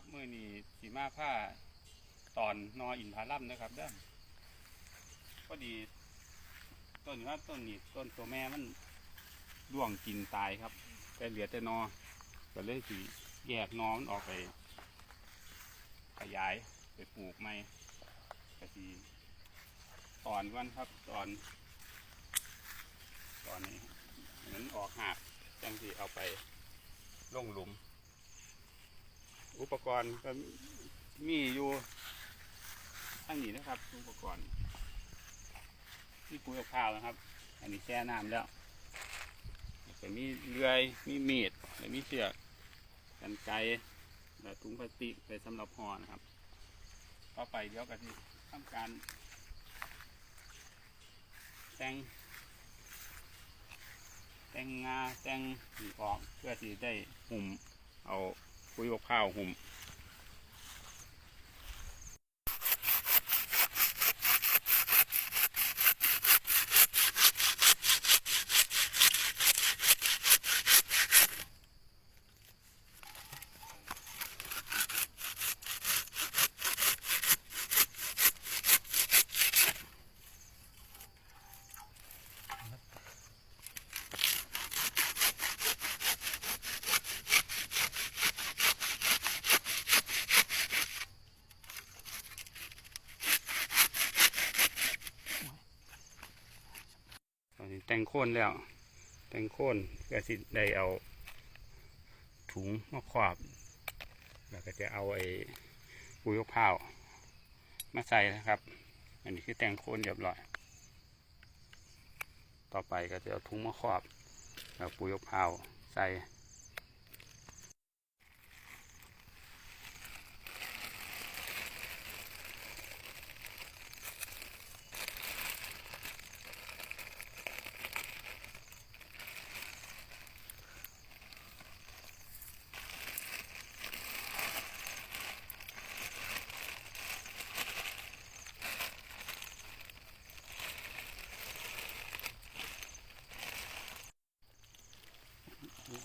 ครับมือนี้สีมาผ้าตอนนออินทาลัมนะครับเด้อพอดี ต้นนี้ครับต้นนี้ต้นตัวแม่มันร่วงกินตายครับ แต่เหลือแต่นอก็เลยสีแยกนอมันออกไป ขยายไปปลูกใหม่ก็สีตอนวันครับตอน ตอนนี้เหมือนออกหักจังสีเอาไปลงหลุม อุปกรณ์ก็มีอยู่ทั้งนี้นะครับ อุปกรณ์นี่ปุ๋ยข้าวนะครับ อันนี้แช่น้ำแล้วแล้วก็มีเลื่อยมีมีดและมีเชือกกันไกรและถุงพลาสติกไปสำหรับห่อนะครับต่อไปเดี๋ยวก็ที่ทำการแต่งแต่งงาแต่งหีออกเพื่อที่ได้หุ่มเอา ปุ๋ยบกข้าวหุ่ม แต่งโคนแล้ว แต่งโคนเพื่อสิได้เอา ถุงมาครอบ แล้วก็จะเอาไอ้ปุ๋ยมะพร้าวมาใส่นะครับ อันนี้คือแต่งโคนเรียบร้อย ต่อไปก็จะเอาถุงมาครอบแล้วปุ๋ยมะพร้าวใส่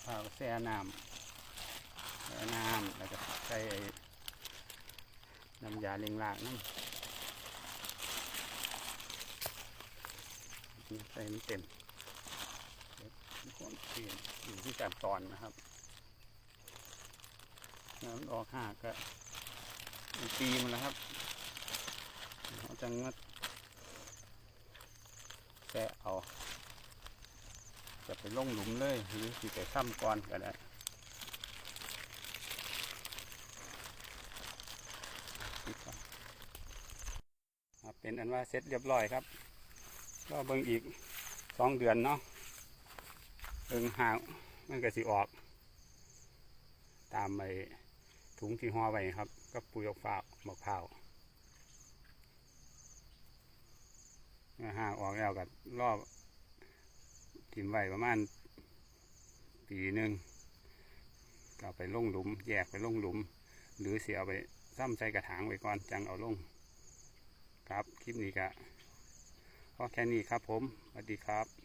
พาแช่น้ำแช่น้ำแล้วก็ใส่น้ำยาเล็งลากน้ำใส่มันเต็มคนเปลี่ยนอยู่ที่การตอนนะครับน้ำออกหากก็มันตีมันแล้วครับเราจะงัดแกะเอา จะไปลงหลุมเลยหรือสิไปซ้ำก่อนก็ได้ปิดก่อนเป็นอันว่าเสร็จเรียบร้อยครับ ก็เบิ่งอีกสองเดือนเนาะเบิ่งห่างมันก็สิออก ตามไปถุงที่ห่อไว้ครับ ก็ปุ๋ยออกฝากมะพร้าวห่างออกแล้วก็รอบ ทิมไว้ประมาณปีหนึ่งก็ไปลงหลุม แยกไปลงหลุม หรือเสียเอาไปซ้ำใส่กระถางไว้ก่อนจังเอาลง ครับ คลิปนี้ก็พอแค่นี้ครับผมสวัสดีครับ